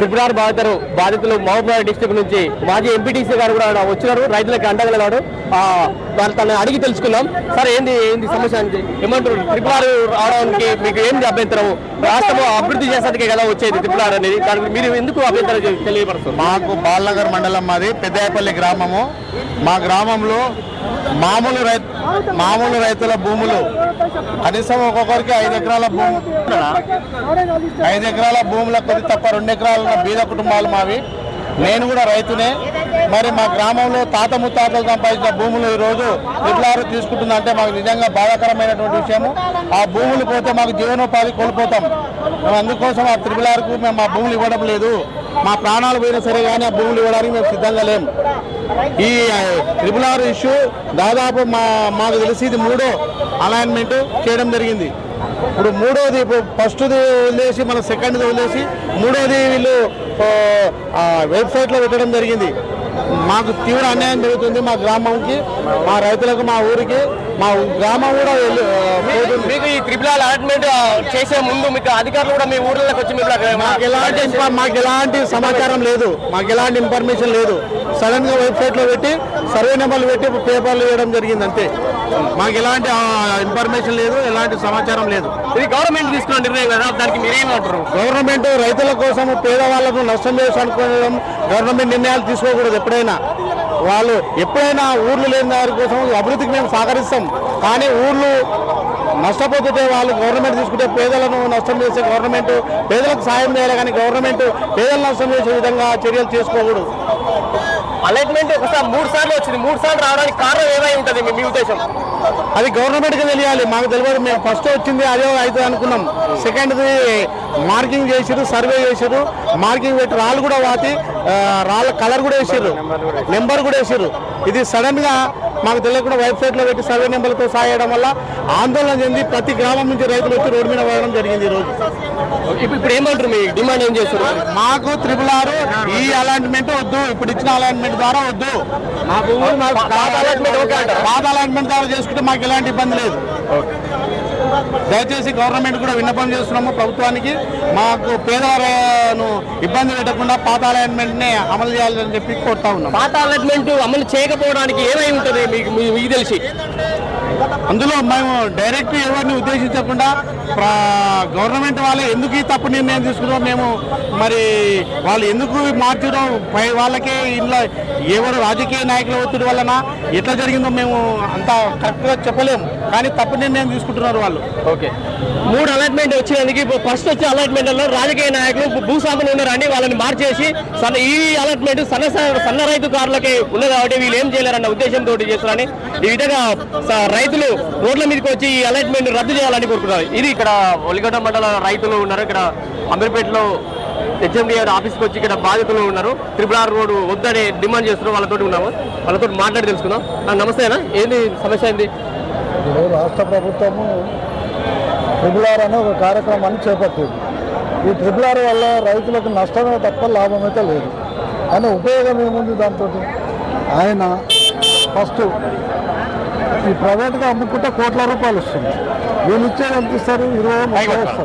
Triple బాధితులు బాధితులు Mahabubnagar district నుంచి మాజీ ఎంపీటీసీ గారు కూడా వచ్చినారు రైతులకు అండగలగాడు వాళ్ళు తను అడిగి తెలుసుకుందాం. సార్ ఏంది ఏంది సమస్య అని ఏమంటారు? ట్రిపుల్ ఆర్ రావడానికి మీకు ఏంది అభ్యంతరం రాష్ట్రం అభివృద్ధి చేసేందుకే కదా వచ్చేది ట్రిపుల్ ఆర్ అనేది. దానికి మీరు ఎందుకు అభ్యంతరం తె- తెలియపరుస్తారు మాకు బాలనగర్ మండలం మాది పెద్దయపల్లి గ్రామము. మా గ్రామంలో మామూలు రైతు మామూలు రైతుల భూములు. కనీసం ఒక్కొక్కరికి ఐదు ఎకరాల భూమి ఐదు ఎకరాల భూముల కొద్ది తప్ప రెండు ఎకరాలు ఉన్న బీద కుటుంబాలు మావి. నేను కూడా రైతునే. మరి మా గ్రామంలో తాత ముత్తాతలు సంపాదించిన భూములు ఈరోజు ఇట్లారు తీసుకుంటుందంటే మాకు నిజంగా బాధాకరమైనటువంటి విషయము. ఆ భూములు పోతే మాకు జీవనోపాధి కోల్పోతాం. మేము అందుకోసం ఆ త్రిపులారుకు మేము మా భూములు ఇవ్వడం లేదు. మా ప్రాణాలు పోయినా సరే కానీ ఆ భూములు ఇవ్వడానికి మేము సిద్ధంగా లేము ఈ త్రిపులారు ఆర్ ఇష్యూ దాదాపు మా మాకు తెలిసి ఇది మూడో అలైన్మెంట్ చేయడం జరిగింది. ఇప్పుడు మూడోది ఇప్పుడు ఫస్ట్ది వదిలేసి మన సెకండ్ది వదిలేసి మూడోది వీళ్ళు వెబ్సైట్లో పెట్టడం జరిగింది. మాకు తీవ్ర అన్యాయం జరుగుతుంది మా గ్రామంకి మా రైతులకు మా ఊరికి మా గ్రామం కూడా. మీకు ఈ ట్రిపుల్ ఆర్ అలాట్మెంట్ చేసే ముందు మీకు అధికారులు కూడా మీ ఊర్లోకి వచ్చి మీకు మాకు ఎలాంటి మాకు ఎలాంటి సమాచారం లేదు. మాకు ఎలాంటి ఇన్ఫర్మేషన్ లేదు. సడన్గా వెబ్సైట్లో పెట్టి సర్వే నెంబర్లు పెట్టి పేపర్లు వేయడం జరిగింది అంతే. మాకు ఎలాంటి ఇన్ఫర్మేషన్ లేదు ఎలాంటి సమాచారం లేదు. ఇది గవర్నమెంట్ తీసుకున్న నిర్ణయం కదా దానికి మీరేమంటారు? గవర్నమెంట్ రైతుల కోసం పేదవాళ్ళకు నష్టం చేసి అనుకోవడం గవర్నమెంట్ నిర్ణయాలు తీసుకోకూడదు ఎప్పుడైనా. వాళ్ళు ఎప్పుడైనా ఊర్లు లేని వారి కోసం అభివృద్ధికి మేము సహకరిస్తాం. కానీ ఊర్లు నష్టపోతుంటే వాళ్ళు గవర్నమెంట్ తీసుకుంటే పేదలను నష్టం చేసే గవర్నమెంట్ పేదలకు సాయం చేయాలి కానీ గవర్నమెంట్ పేదలను నష్టం చేసే విధంగా చర్యలు చేసుకోకూడదు అలైట్మెంట్ ఒకసారి మూడు సార్లు వచ్చింది. మూడు సార్లు రావడానికి కారణం ఏమై ఉంటుంది మీ ఉద్దేశం? అది గవర్నమెంట్కి తెలియాలి. మాకు తెలియదు. మేము ఫస్ట్ వచ్చింది అదే అవుతుంది అనుకున్నాం. సెకండ్ది మార్కింగ్ చేసిరు సర్వే చేసిరు మార్కింగ్ పెట్టి రాళ్ళు కూడా వాతి రాళ్ళ కలర్ కూడా వేసారు నెంబర్ కూడా వేసారు ఇది సడన్గా మాకు తెలియకుండా వెబ్సైట్లో పెట్టి సర్వే నెంబర్లతో సాయడం వల్ల ఆందోళన చెంది ప్రతి గ్రామం నుంచి రైతులు వచ్చి రోడ్డు మీద పడడం జరిగింది ఈ రోజు. ఇప్పుడు ఏమంటారు మీ డిమాండ్ ఏం చేస్తారు? మాకు త్రిపుల్ ఆరు ఈ అలాట్మెంట్ వద్దు ఇప్పుడు ఇచ్చిన అలాట్మెంట్ ద్వారా వద్దు. మాకు? పాత అలాట్మెంట్ ద్వారా చేసుకుంటే మాకు ఎలాంటి ఇబ్బంది లేదు. దయచేసి గవర్నమెంట్ కూడా విన్నపం చేస్తున్నాము ప్రభుత్వానికి. మాకు పేదవాళ్ళను ఇబ్బంది పెట్టకుండా పాత అలాట్మెంట్ అమలు చేయాలని చెప్పి కోరుతా ఉన్నాం పాత అలైన్మెంట్ అమలు చేయకపోవడానికి ఏమై ఉంటుంది మీకు మీకు తెలిసి? అందులో మేము డైరెక్ట్ ఎవరిని ఉద్దేశించకుండా గవర్నమెంట్ వాళ్ళే ఎందుకు ఈ తప్పు నిర్ణయం తీసుకున్నాం మేము మరి వాళ్ళు ఎందుకు మార్చడం? పై వాళ్ళకే ఇంట్లో ఎవరు రాజకీయ నాయకుల ఒత్తిడి వలన ఎట్లా జరిగిందో మేము అంత కరెక్ట్గా చెప్పలేము. కానీ తప్పు నిర్ణయం తీసుకుంటున్నారు వాళ్ళు. ఓకే. మూడు అలాట్మెంట్ వచ్చినందుకు ఇప్పుడు ఫస్ట్ వచ్చే అలాట్మెంట్లో రాజకీయ నాయకులు భూస్వాములు ఉన్నారని వాళ్ళని మార్చేసి సన్న ఈ అలాట్మెంట్ సన్న సన్న రైతుకారులకి ఉన్నది కాబట్టి వీళ్ళు ఏం చేయలేరన్న ఉద్దేశంతో చేస్తారని ఈ విధంగా రైతు రైతులు రోడ్ల మీదకి వచ్చి ఈ అలాట్మెంట్ రద్దు చేయాలని కోరుకున్నారు ఇది ఇక్కడ ఒలిగడ్డ మండల రైతులు ఉన్నారు. ఇక్కడ అమీర్పేటలో హెచ్ఎండి ఆఫీస్కి వచ్చి ఇక్కడ బాధితులు ఉన్నారు. త్రిపుల ఆర్ రోడ్ వద్దని డిమాండ్ చేస్తున్నారు. వాళ్ళతో ఉన్నాము. వాళ్ళతో మాట్లాడి తెలుసుకుందాం. నమస్తేనా? ఏంది సమస్య ఏంది? రాష్ట్ర ప్రభుత్వము ట్రిపుల్ ఆర్ అనే ఒక కార్యక్రమాన్ని చేపట్టింది. ఈ ట్రిపుల్ ఆర్ వల్ల రైతులకు నష్టమే తప్ప లాభం అయితే లేదు. ఆయన ఉపయోగం ఏముంది దాంతో ఆయన ఫస్ట్ ఈ ప్రైవేట్గా అమ్ముకుంటే కోట్ల రూపాయలు వస్తుంది. వీళ్ళు ఇచ్చేది ఎంత ఇస్తారు? ఇరవై ముప్పై ఇస్తారు.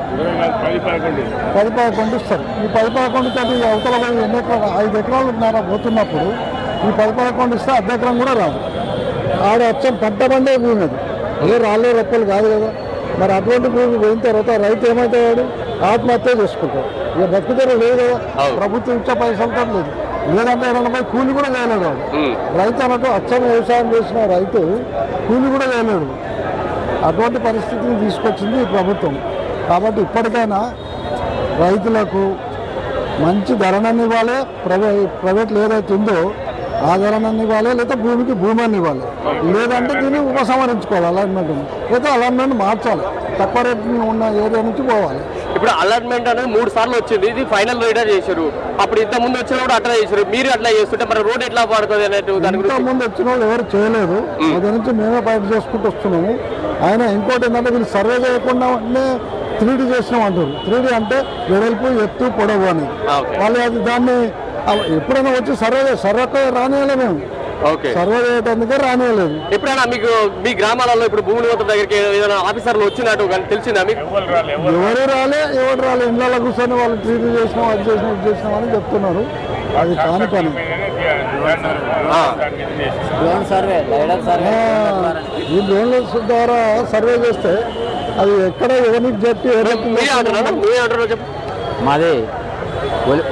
పది పదకొండు. ఇస్తారు. ఈ పది పదకొండు తోటి అవతల ఎన్ని ఎకరాలు ఐదు ఎకరాలు ఉన్నారా పోతున్నప్పుడు ఈ పది పదకొండు ఇస్తే అర్ధ ఎకరం కూడా రాదు. ఆడ వచ్చాం పంట పండే భూమి అది. ఏ రాళ్ళే రొప్పలు కాదు కదా. మరి అటువంటి భూమి పోయిన తర్వాత రైతు ఏమవుతాడు ఆత్మహత్య చేసుకుంటాడు. ఇక బతుకుతారు లేదు కదా. ప్రభుత్వం ఇచ్చే పైసలతో లేదు లేదంటే ఏమన్నా పోయి కూలి కూడా చేయలేడు రైతు అన్నట్టు అచ్చం వ్యవసాయం చేసిన రైతు కూలి కూడా చేయలేడు. అటువంటి పరిస్థితిని తీసుకొచ్చింది ఈ ప్రభుత్వం. కాబట్టి ఇప్పటికైనా రైతులకు మంచి ధరనని ఇవ్వాలి ప్రైవే ప్రైవేట్లో ఏదైతే ఉందో ఆ ధరనని ఇవ్వాలి లేదా భూమికి భూమి అని ఇవ్వాలి. లేదంటే దీన్ని ఉపసంహరించుకోవాలి అలాట్మెంట్ లేదా అలాట్మెంట్ మార్చాలి. తక్కువ రేటు ఉన్న ఏరియా నుంచి పోవాలి. ఇప్పుడు అలాట్మెంట్ అనేది మూడు సార్లు వచ్చింది. ఇది ఫైనల్ రైడర్ చేశారు. అప్పుడు ఇంత ముందు వచ్చిన కూడా అట్లా చేశారు. మీరు అట్లా చేస్తుంటే మరి రోడ్ ఎట్లా పడుతుంది అన్నట్టు దాని ఇంత గురించి? ముందు వచ్చిన వాళ్ళు ఎవరు చేయలేదు. అది నుంచి మేమే బయట చేసుకుంటూ వస్తున్నాము. ఆయన ఇంకోటి ఏంటంటే వీళ్ళు సర్వే చేయకుండా త్రీ డీ చేసినాం అంటారు త్రీ డీ అంటే వెడల్పు ఎత్తు పొడవు అని. వాళ్ళు అది దాన్ని ఎప్పుడైనా వచ్చి సర్వే సర్వే రానియాలే మేము. సర్వే చేయడానికే రానియలేదు ఎప్పుడైనా మీకు మీ గ్రామాలలో ఇప్పుడు భూములు పోతున్న దగ్గరికి ఏదైనా ఆఫీసర్లు వచ్చినట్టు కానీ తెలిసిందా మీకు? ఎవరు రాలే ఎవరు రాలే. ఇళ్ళలో కూర్చొని వాళ్ళు ట్రీట్ చేసినాం అది చేసినాం ఇది చేసినాం అని చెప్తున్నారు. అది కాని పని. ఈ డ్రోన్ల ద్వారా సర్వే చేస్తే అది ఎక్కడ ఎవరికి చెప్పి. మాది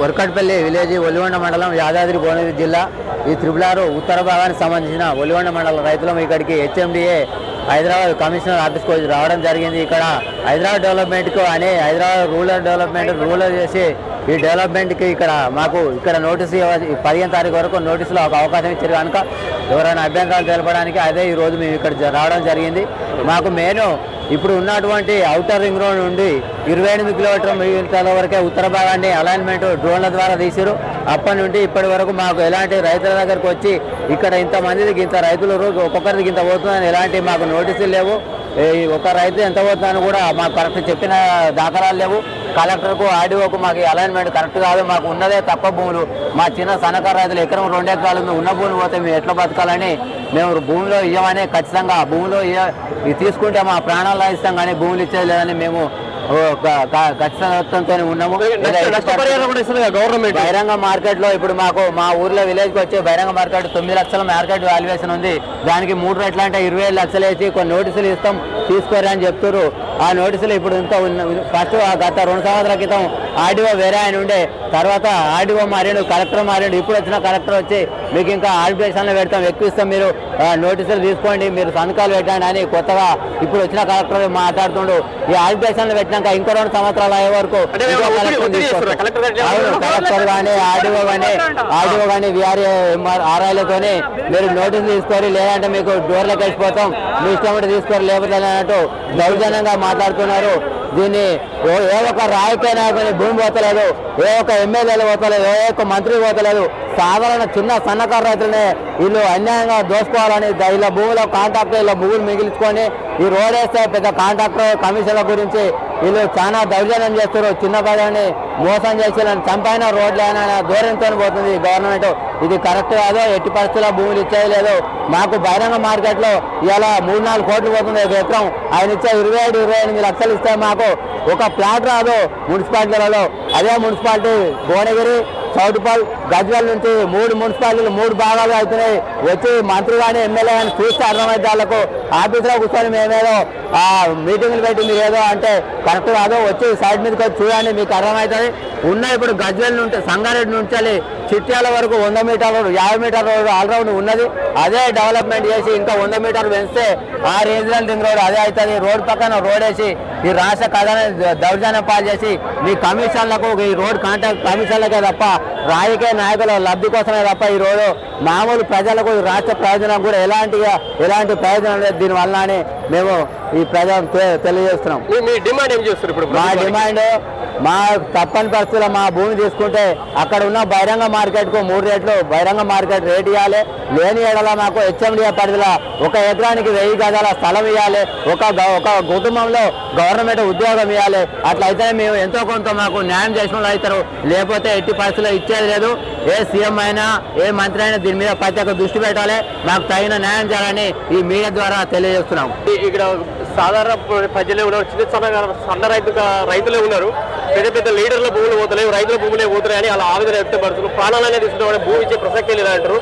ఒరకట్పల్లి విలేజ్ ఒలివండ మండలం యాదాద్రి భువనగిరి జిల్లా ఈ త్రిపులారు ఉత్తర భాగానికి సంబంధించిన ఒలివండ మండలం రైతులం ఇక్కడికి హెచ్ఎండిఏ హైదరాబాద్ కమిషనర్ ఆఫీస్కి వచ్చి రావడం జరిగింది. ఇక్కడ హైదరాబాద్ డెవలప్మెంట్కు అని హైదరాబాద్ రూరల్ డెవలప్మెంట్ రూరల్ చేసి ఈ డెవలప్మెంట్కి ఇక్కడ మాకు ఇక్కడ నోటీసు ఇవ్వ- పదిహేను తారీఖు వరకు నోటీసులో ఒక అవకాశం ఇచ్చారు. కనుక ఎవరైనా అభ్యంతరాలు తెలపడానికి అదే ఈ రోజు మేము ఇక్కడ రావడం జరిగింది. మాకు మెయిన్ ఇప్పుడు ఉన్నటువంటి అవుటర్ రింగ్ రోడ్ నుండి ఇరవై ఎనిమిది కిలోమీటర్ల వరకే ఉత్తర భాగాన్ని అలైన్మెంట్ డ్రోన్ల ద్వారా తీసారు. అప్పటి నుండి ఇప్పటి వరకు మాకు ఎలాంటి రైతుల దగ్గరకు వచ్చి ఇక్కడ ఇంతమందికి ఇంత రైతులు ఒక్కొక్కరికి ఇంత పోతుందని ఎలాంటి మాకు నోటీసులు లేవు. ఒక రైతు ఎంత పోతుందని కూడా మాకు కరెక్ట్ చెప్పిన దాఖలాలు లేవు. కలెక్టర్కు ఆర్డీఓకు మాకు అలైన్మెంట్ కరెక్ట్ కాదు. మాకు ఉన్నదే తక్కువ భూములు. మా చిన్న సన్నకారు రైతులు ఎకరం రెండు ఎకరాలు ఉన్న భూములు పోతే మేము ఎట్లా బతకాలని మేము భూమిలో ఇవ్వమని ఖచ్చితంగా భూమిలో ఇవ్వ తీసుకుంటే మా ప్రాణాలు ఇస్తాం కానీ భూములు ఇచ్చేది లేదని మేము ఓ గ- గ- ఖచ్చితంతో ఉన్నాము. గవర్నమెంట్. బహిరంగ మార్కెట్లో ఇప్పుడు మాకు మా ఊర్లో విలేజ్కి వచ్చే బహిరంగ మార్కెట్ తొమ్మిది లక్షల మార్కెట్ వాల్యుయేషన్ ఉంది. దానికి మూడు రెట్లు అంటే ఇరవై ఐదు లక్షలు వేసి కొన్ని నోటీసులు ఇస్తాం తీసుకోరా అని చెప్తారు ఆ నోటీసులు ఇప్పుడు ఇంకా ఫస్ట్ గత రెండు సంవత్సరాల క్రితం ఆర్డీఓ వేరే ఆయన ఉండే తర్వాత ఆర్డీఓ మారాడు కలెక్టర్ మారాడు ఇప్పుడు వచ్చిన కలెక్టర్ వచ్చి మీకు ఇంకా ఆర్బిట్రేషన్లో పెడతాం ఎక్కువ మీరు. నోటీసులు తీసుకోండి మీరు సంతకాలు పెట్టండి అని కొత్తగా ఇప్పుడు వచ్చిన కలెక్టర్ మాట్లాడుతుండు. ఈ ఆర్బిట్రేషన్లో పెట్టినాక ఇంకో రెండు సంవత్సరాలు అయ్యే వరకు కలెక్టర్ కానీ ఆర్డీఓ కానీ ఆర్డీఓ కానీ విఆర్ఏ ఆర్ఐలతోని మీరు నోటీస్ తీసుకోరు లేదంటే మీకు డోర్లకు వేసిపోతాం. మీ ఇష్టం ఉంటే తీసుకోరు లేకపోతే అన్నట్టు దౌర్జన్యంగా మాట్లాడుతున్నారు. దీన్ని ఏ- ఏ ఒక్క రాజకీయ నాయకుని భూమి పోతలేదు ఏ ఒక్క ఎమ్మెల్యేలు పోతలేదు ఏ ఒక్క మంత్రి పోతలేదు. సాధారణ చిన్న సన్నకారు రైతులనే వీళ్ళు అన్యాయంగా దోసుకోవాలని ఇలా భూమిలో కాంట్రాక్టర్ ఇలా భూములు మిగిల్చుకొని ఈ రోడ్ వేస్తే పెద్ద కాంట్రాక్టర్ కమిషన్ల గురించి వీళ్ళు చాలా దౌర్జన్యం చేస్తారు చిన్న ప్రజలని మోసం చేసి వీళ్ళని చంపైన రోడ్లైనా దూరంతో పోతుంది గవర్నమెంట్. ఇది కరెక్ట్ కాదు ఎట్టి పరిస్థితుల్లో భూములు ఇచ్చేది లేదు. మాకు బహిరంగ మార్కెట్లో ఇలా మూడు నాలుగు కోట్లు పోతుంది ఒక ఎకరం. ఆయన ఇచ్చే ఇరవై ఏడు ఇరవై ఎనిమిది లక్షలు ఇస్తే మాకు ఒక ప్లాట్ రాదు మున్సిపాలిటీలలో. అదే మున్సిపాలిటీ భువనగిరి చౌటుపల్ గజ్వల్ నుంచి మూడు మున్సిపాలిటీలు మూడు భాగాలు అవుతున్నాయి. వచ్చి మంత్రి కానీ ఎమ్మెల్యే కానీ చూస్తే అర్థమైతే వాళ్ళకు. ఆఫీసులో కూర్చొని మేమేదో మీటింగ్లు పెట్టి మీరు ఏదో అంటే కరెక్ట్ కాదు వచ్చి సైడ్ మీదకి వచ్చి చూడండి మీకు అర్థమవుతుంది. ఉన్న ఇప్పుడు గజ్వెల్ నుండి సంగారెడ్డి నుంచి చిట్యాల వరకు వంద మీటర్లు యాభై మీటర్ రోడ్ ఆల్రౌండ్ ఉన్నది. అదే డెవలప్మెంట్ చేసి ఇంకా వంద మీటర్లు పెంచితే ఆ రీజనల్ రింగ్ రోడ్ అదే అవుతుంది. రోడ్ పక్కన రోడ్ వేసి ఈ రాష్ట్ర ఖజానా దౌర్జన్యం పాలు చేసి మీ కమిషన్లకు ఈ రోడ్ కాంట్రాక్ట్ కమిషన్లకే తప్ప రాజకీయ నాయకుల లబ్ధి కోసమే తప్ప ఈ రోడ్డు మామూలు ప్రజలకు రాష్ట్ర ప్రయోజనం కూడా ఎలాంటి ఎలాంటి ప్రయోజనం లేదు దీనివల్ల అని మేము ఈ ప్రజలు తె- తెలియజేస్తున్నాం. మీ డిమాండ్ ఏం చేస్తారు ఇప్పుడు మా డిమాండ్ మా తప్పని పరిస్థితుల్లో మా భూమి తీసుకుంటే అక్కడ ఉన్న బహిరంగ మార్కెట్కు మూడు రేట్లు బహిరంగ మార్కెట్ రేట్ ఇవ్వాలి. లేని ఏడల మాకు హెచ్ఎండిఏ పరిధిలో ఒక ఎకరానికి వెయ్యి గజాల స్థలం ఇవ్వాలి ఒక గ- ఒక కుటుంబంలో గవర్నమెంట్ ఉద్యోగం ఇవ్వాలి. అట్లయితే మేము ఎంతో కొంత మాకు న్యాయం చేసిన వాళ్ళు అవుతారు. లేకపోతే ఎట్టి పరిస్థితుల్లో ఇచ్చేది లేదు. ఏ సీఎం అయినా ఏ మంత్రి అయినా దీని మీద ప్రత్యేక దృష్టి పెట్టాలి. మాకు తగిన న్యాయం చేయాలని ఈ మీడియా ద్వారా తెలియజేస్తున్నాం. ఇక్కడ సాధారణ ప్రజలే ఉన్నారు? చిన్న సన్న సన్న రైతు రైతులే ఉన్నారు. పెద్ద పెద్ద లీడర్ల భూములు పోతలేవు రైతుల భూములే పోతున్నాయని అలా ఆవేదన వ్యక్తపడుతున్నారు ప్రాణాలనే తీసుకుంటే భూమి ఇచ్చే ప్రసక్తే లేదంటారు.